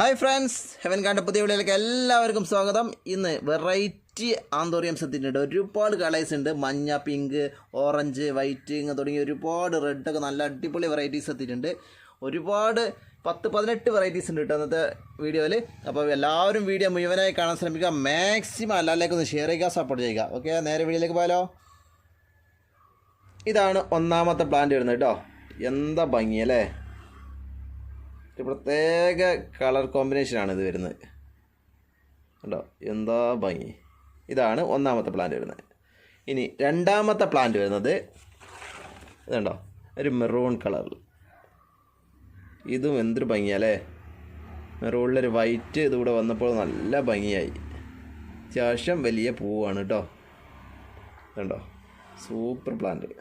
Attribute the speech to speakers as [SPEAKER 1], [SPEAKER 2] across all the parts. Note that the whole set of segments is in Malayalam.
[SPEAKER 1] ഹായ് ഫ്രണ്ട്സ് ഹെവൻ കാണ്ട പുതിയ വിളിയിലേക്ക് എല്ലാവർക്കും സ്വാഗതം. ഇന്ന് വെറൈറ്റി ആന്തോറിയംസ് എത്തിയിട്ടുണ്ട് ഒരുപാട് കളേഴ്സ് ഉണ്ട്. മഞ്ഞ പിങ്ക് ഓറഞ്ച് വൈറ്റ് ഇങ്ങനെ തുടങ്ങി ഒരുപാട് റെഡൊക്കെ നല്ല അടിപൊളി വെറൈറ്റീസ് എത്തിയിട്ടുണ്ട് ഒരുപാട് പത്ത് പതിനെട്ട് വെറൈറ്റീസ് ഉണ്ട് കേട്ടോ അന്നത്തെ വീഡിയോയിൽ അപ്പോൾ എല്ലാവരും വീഡിയോ മുഴുവനായി കാണാൻ ശ്രമിക്കുക. മാക്സിമം എല്ലാവരിലേക്കും ഒന്ന് ഷെയർ ചെയ്യുക സപ്പോർട്ട് ചെയ്യുക. ഓക്കെ നേരെ വീഡിയോയിലേക്ക് പോയാലോ? ഇതാണ് ഒന്നാമത്തെ പ്ലാന്റ് വരുന്നത് കേട്ടോ. എന്താ ഭംഗിയല്ലേ ഒരു പ്രത്യേക കളർ കോമ്പിനേഷനാണ് ഇത് വരുന്നത്. കണ്ടോ? എന്താ ഭംഗി. ഇതാണ് ഒന്നാമത്തെ പ്ലാന്റ് വരുന്നത്. ഇനി രണ്ടാമത്തെ പ്ലാന്റ് വരുന്നത് ഇതുണ്ടോ ഒരു മെറൂൺ കളറിൽ ഇതും എന്തൊരു ഭംഗിയല്ലേ മെറൂണിലൊരു വൈറ്റ് ഇതുകൂടെ വന്നപ്പോൾ നല്ല ഭംഗിയായി. അത്യാവശ്യം വലിയ പൂവാണ് കേട്ടോ ഇതുണ്ടോ സൂപ്പർ പ്ലാന്റ്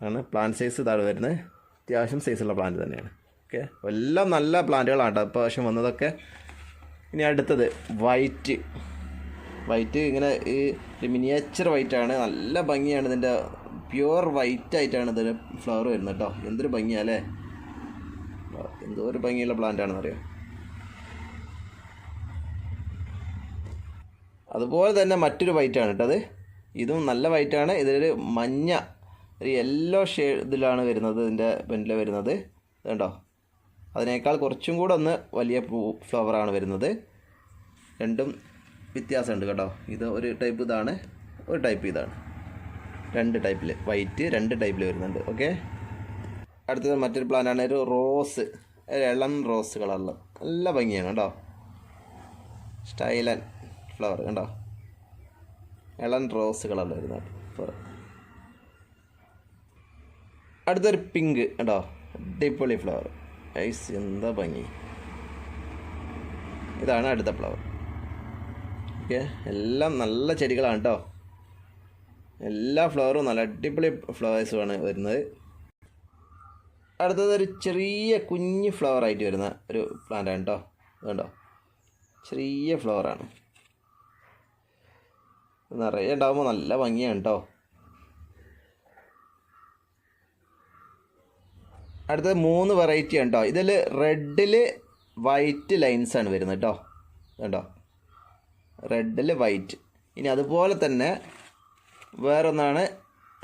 [SPEAKER 1] ആണ് പ്ലാന്റ് സൈസ് ഇതാണ് വരുന്നത്. അത്യാവശ്യം സൈസുള്ള പ്ലാന്റ് തന്നെയാണ്. ഓക്കെ. എല്ലാം നല്ല പ്ലാന്റുകളാണ് കേട്ടോ ഇപ്രാവശ്യം വന്നതൊക്കെ. ഇനി അടുത്തത് വൈറ്റ്. വൈറ്റ് ഇങ്ങനെ ഈ മിനിയേച്ചർ വൈറ്റാണ് നല്ല ഭംഗിയാണ് ഇതിന്റെ പ്യുവർ വൈറ്റ് ആയിട്ടാണ് ഇതിന് ഫ്ലവർ വരുന്നത് കേട്ടോ. എന്തൊരു ഭംഗിയാല്ലേ എന്തോ ഒരു ഭംഗിയുള്ള പ്ലാന്റ് ആണെന്നറിയോ? അതുപോലെ തന്നെ മറ്റൊരു വൈറ്റാണ് കേട്ടത് ഇതും നല്ല വൈറ്റാണ് ഇതിലൊരു മഞ്ഞ ഒരു യെല്ലോ ഷെയ്ഡിലാണ് വരുന്നത് ഇതിന്റെ പെന്റിൽ വരുന്നത്. ഇതുണ്ടോ? അതിനേക്കാൾ കുറച്ചും കൂടെ ഒന്ന് വലിയ ഫ്ലവറാണ് വരുന്നത്. രണ്ടും വ്യത്യാസമുണ്ട് കേട്ടോ. ഇത് ഒരു ടൈപ്പ് ഇതാണ് ഒരു ടൈപ്പ് ഇതാണ്. രണ്ട് ടൈപ്പിൽ വൈറ്റ് രണ്ട് ടൈപ്പിൽ വരുന്നുണ്ട് ഓക്കെ അടുത്തത് മറ്റൊരു പ്ലാനാണ് ഒരു റോസ് ഒരു ഇളം റോസ് കളറിൽ നല്ല ഭംഗിയാണ് കേട്ടോ. സ്റ്റൈലൻ ഫ്ലവർ കണ്ടോ? ഇളം റോസ് കളറിൽ ഫ്ലവർ അടുത്തൊരു പിങ്ക് കേട്ടോ അടിപൊളി ഫ്ലവർ ഐസ് എന്താ ഭംഗി? ഇതാണ് അടുത്ത ഫ്ലവർ ഓക്കെ എല്ലാം നല്ല ചെടികളാണ് കേട്ടോ എല്ലാ ഫ്ലവറും നല്ല അടിപൊളി ഫ്ലവേഴ്സുമാണ് വരുന്നത്. അടുത്തത് ഒരു ചെറിയ കുഞ്ഞ് ഫ്ലവർ ആയിട്ട് വരുന്ന ഒരു പ്ലാന്റാണ് കേട്ടോ വേണ്ടോ ചെറിയ ഫ്ലവറാണ് നിറയെ ഉണ്ടാകുമ്പോൾ നല്ല ഭംഗിയാണ് കേട്ടോ അടുത്തത് മൂന്ന് വെറൈറ്റി കേട്ടോ ഇതിൽ റെഡിൽ വൈറ്റ് ലൈൻസ് ആണ് വരുന്നത് കേട്ടോ കേട്ടോ റെഡിൽ വൈറ്റ് ഇനി അതുപോലെ തന്നെ വേറൊന്നാണ്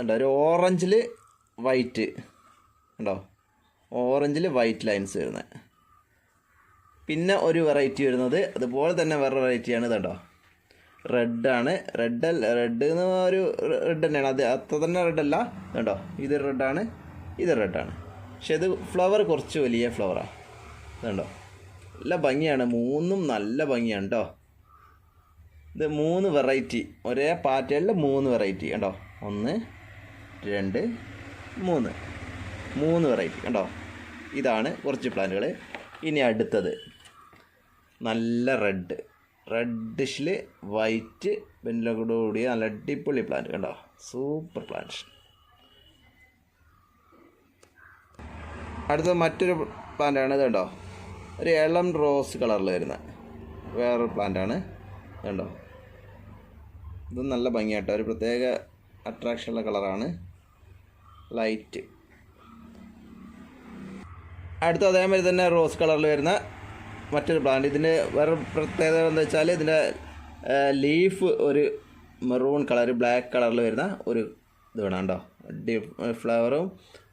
[SPEAKER 1] ഉണ്ടോ ഒരു ഓറഞ്ചിൽ വൈറ്റ് ഉണ്ടോ ഓറഞ്ചിൽ വൈറ്റ് ലൈൻസ് വരുന്നത്. പിന്നെ ഒരു വെറൈറ്റി വരുന്നത് അതുപോലെ തന്നെ വേറെ വെറൈറ്റിയാണ് ഇതുണ്ടോ? റെഡാണ് റെഡ് റെഡ് എന്ന് ഒരു റെഡ് തന്നെയാണ്. അത് അത്ര തന്നെ റെഡല്ല കേട്ടോ ഇത് റെഡാണ് ഇത് റെഡാണ് പക്ഷെ ഇത് ഫ്ലവർ കുറച്ച് വലിയ ഫ്ലവറാണ് ഇതുണ്ടോ? നല്ല ഭംഗിയാണ്. മൂന്നും നല്ല ഭംഗിയാണ് കേട്ടോ ഇത് മൂന്ന് വെറൈറ്റി ഒരേ പാറ്റേണിൽ മൂന്ന് വെറൈറ്റി കണ്ടോ? ഒന്ന് രണ്ട് മൂന്ന്. മൂന്ന് വെറൈറ്റി കണ്ടോ? ഇതാണ് കുറച്ച് പ്ലാന്റുകൾ ഇനി അടുത്തത്. നല്ല റെഡ് റെഡിഷിൽ വൈറ്റ് വെനിലോട് കൂടിയ നല്ല അടിപൊളി പ്ലാന്റ് കണ്ടോ? സൂപ്പർ പ്ലാന്റ് അടുത്ത മറ്റൊരു പ്ലാന്റാണ് ഇത് ഒരു ഇളം റോസ് കളറിൽ വരുന്ന വേറൊരു പ്ലാന്റാണ് കണ്ടോ? ഇത് നല്ല ഭംഗിയാട്ടോ. ഒരു പ്രത്യേക അട്രാക്ഷനുള്ള കളറാണ്. ലൈറ്റ് അടുത്ത അതേമാതിരി തന്നെ റോസ് കളറിൽ വരുന്ന മറ്റൊരു പ്ലാന്റ്. ഇതിന്റെ വേറെ പ്രത്യേകത എന്താ വെച്ചാൽ ഇതിന്റെ ലീഫ് ഒരു മെറൂൺ കളർ ബ്ലാക്ക് കളറിൽ വരുന്ന ഒരു ഇത് വേണം കേട്ടോ ഫ്ലവറും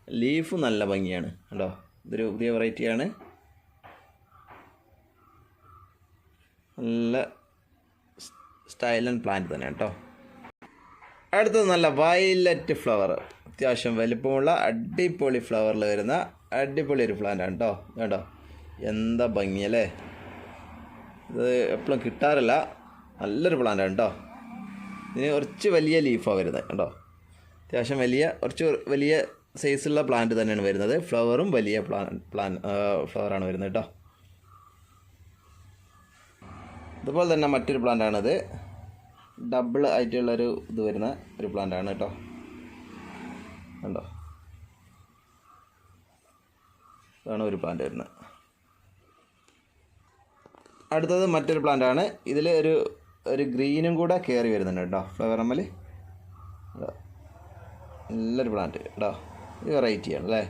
[SPEAKER 1] ലീഫും നല്ല ഭംഗിയാണ് കേട്ടോ ഇതൊരു പുതിയ വെറൈറ്റിയാണ്. നല്ല സ്റ്റൈൽ ആൻഡ് പ്ലാന്റ് തന്നെ കേട്ടോ. അടുത്തത് നല്ല വയലറ്റ് ഫ്ലവർ അത്യാവശ്യം വലിപ്പമുള്ള അടിപൊളി ഫ്ലവറിൽ വരുന്ന അടിപൊളി ഒരു പ്ലാന്റാണ് കേട്ടോ. കേട്ടോ എന്താ ഭംഗിയല്ലേ ഇത് എപ്പോഴും കിട്ടാറില്ല. നല്ലൊരു പ്ലാന്റാണ് കേട്ടോ. ഇതിന് കുറച്ച് വലിയ ലീഫാണ് വരുന്നത് കേട്ടോ അത്യാവശ്യം വലിയ കുറച്ച് വലിയ സൈസുള്ള പ്ലാന്റ് തന്നെയാണ് വരുന്നത്. ഫ്ലവറും വലിയ പ്ലാൻ പ്ലാൻ ഫ്ലവറാണ് വരുന്നത് കേട്ടോ അതുപോലെ തന്നെ മറ്റൊരു പ്ലാന്റാണിത് ഡബിൾ ആയിട്ടുള്ളൊരു ഇത് വരുന്ന ഒരു പ്ലാന്റാണ് കേട്ടോ കണ്ടോ? ഇതാണ് ഒരു പ്ലാന്റ് വരുന്നത്. അടുത്തത് മറ്റൊരു പ്ലാന്റാണ് ഇതിൽ ഒരു ഒരു ഗ്രീനും കൂടെ കയറി വരുന്നുണ്ട് കേട്ടോ ഫ്ലവർ അമ്മൽ നല്ലൊരു പ്ലാന്റ് കേട്ടോ ഇത് വെറൈറ്റിയാണ് അല്ലേ?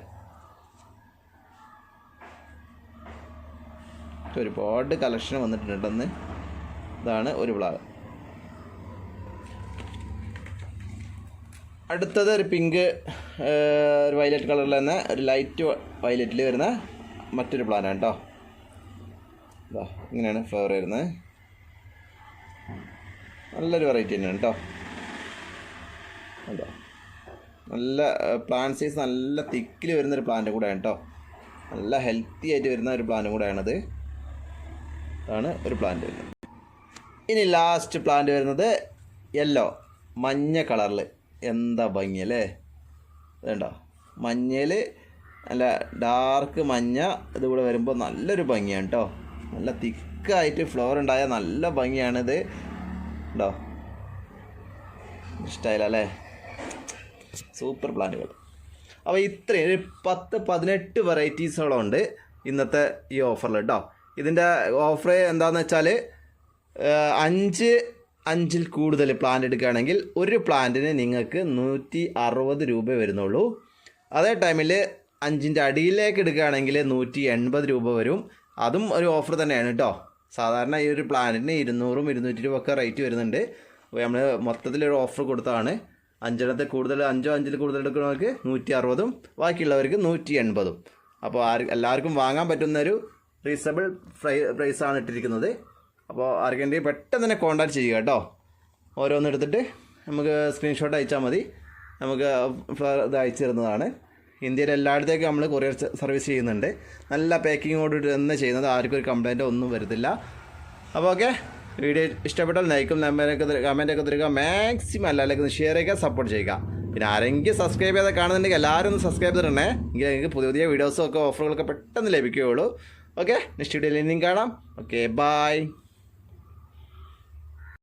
[SPEAKER 1] ഒരുപാട് കളക്ഷൻ വന്നിട്ടുണ്ടെന്ന് ഇതാണ് ഒരു പ്ലാവ് അടുത്തത് ഒരു പിങ്ക് ഒരു വയലറ്റ് കളറിൽ തന്നെ ഒരു ലൈറ്റ് വയലറ്റിൽ വരുന്ന മറ്റൊരു പ്ലാനാണ് കേട്ടോ ഇതാ ഇങ്ങനെയാണ് ഫ്ലവർ വരുന്നത്. നല്ലൊരു വെറൈറ്റി തന്നെയാണ് കേട്ടോ നല്ല പ്ലാന്റ് സൈസ് നല്ല തിക്കിൽ വരുന്നൊരു പ്ലാന്റ് കൂടെയാണ് കേട്ടോ നല്ല ഹെൽത്തി ആയിട്ട് വരുന്ന ഒരു പ്ലാന്റ് കൂടെയാണത്. അതാണ് ഒരു പ്ലാന്റ് വരുന്നത്. ഇനി ലാസ്റ്റ് പ്ലാന്റ് വരുന്നത് യെല്ലോ മഞ്ഞ കളറിൽ എന്താ ഭംഗി അല്ലേ? ഇതുണ്ടോ? മഞ്ഞയിൽ നല്ല ഡാർക്ക് മഞ്ഞ ഇതുകൂടെ വരുമ്പോൾ നല്ലൊരു ഭംഗിയാണ് കേട്ടോ നല്ല തിക്കായിട്ട് ഫ്ലവർ ഉണ്ടായ നല്ല ഭംഗിയാണിത്. ഉണ്ടോ ഇഷ്ടമായില്ല അല്ലേ? സൂപ്പർ പ്ലാന്റുകൾ. അപ്പോൾ ഇത്രയും ഒരു പത്ത് പതിനെട്ട് വെറൈറ്റീസോളം ഉണ്ട് ഇന്നത്തെ ഈ ഓഫറിൽ കേട്ടോ ഇതിന്റെ ഓഫർ എന്താണെന്ന് വെച്ചാൽ അഞ്ച് അഞ്ചിൽ കൂടുതൽ പ്ലാന്റ് എടുക്കുകയാണെങ്കിൽ ഒരു പ്ലാന്റിന് നിങ്ങൾക്ക് നൂറ്റി അറുപത് രൂപ വരുന്നുള്ളൂ. അതേ ടൈമിൽ അഞ്ചിന്റെ അടിയിലേക്ക് എടുക്കുകയാണെങ്കിൽ നൂറ്റി എൺപത് രൂപ വരും. അതും ഒരു ഓഫർ തന്നെയാണ് കേട്ടോ സാധാരണ ഈ ഒരു പ്ലാന്റിന് ഇരുന്നൂറും ഇരുന്നൂറ്റി രൂപ ഒക്കെ റേറ്റ് വരുന്നുണ്ട്. അപ്പോൾ നമ്മൾ മൊത്തത്തിലൊരു ഓഫർ കൊടുത്തതാണ്. അഞ്ചെണ്ണത്തിൽ കൂടുതൽ അഞ്ചോ അഞ്ചിൽ കൂടുതൽ എടുക്കുന്നവർക്ക് നൂറ്റി അറുപതും ബാക്കിയുള്ളവർക്ക് നൂറ്റി എൺപതും അപ്പോൾ ആർ എല്ലാവർക്കും വാങ്ങാൻ പറ്റുന്ന ഒരു റീസണബിൾ പ്രൈ പ്രൈസാണ് ഇട്ടിരിക്കുന്നത്. അപ്പോൾ ആർക്കെങ്കിലും പെട്ടെന്ന് തന്നെ കോൺടാക്ട് ചെയ്യുക കേട്ടോ. ഓരോന്ന് എടുത്തിട്ട് നമുക്ക് സ്ക്രീൻഷോട്ട് അയച്ചാൽ മതി. നമുക്ക് ഇത് അയച്ചു തരുന്നതാണ്. ഇന്ത്യയിൽ എല്ലായിടത്തേക്കും നമ്മൾ കൊറിയർ സർവീസ് ചെയ്യുന്നുണ്ട്. നല്ല പാക്കിങ്ങോട് തന്നെ ചെയ്യുന്നത്. ആർക്കും ഒരു കംപ്ലയിന്റ് ഒന്നും വരത്തില്ല. അപ്പോൾ ഓക്കെ വീഡിയോ ഇഷ്ടപ്പെട്ടാൽ ലൈക്കും നമ്പരൊക്കെ കമന്റൊക്കെ തരിക. മാക്സിമം എല്ലാവർക്കും ഷെയർ ചെയ്യുക സപ്പോർട്ട് ചെയ്യുക. പിന്നെ ആരെങ്കിലും സബ്സ്ക്രൈബ് ചെയ്താൽ കാണുന്നുണ്ടെങ്കിൽ എല്ലാവരും ഒന്ന് സബ്സ്ക്രൈബ് ചെയ്തിടണേ എങ്കിൽ നിങ്ങൾക്ക് പുതിയ പുതിയ വീഡിയോസും ഒക്കെ ഓഫറുകളൊക്കെ പെട്ടെന്ന് ലഭിക്കുകയുള്ളൂ. ഓക്കെ നെക്സ്റ്റ് വീഡിയോയിൽ ഇനിയും കാണാം. Okay bye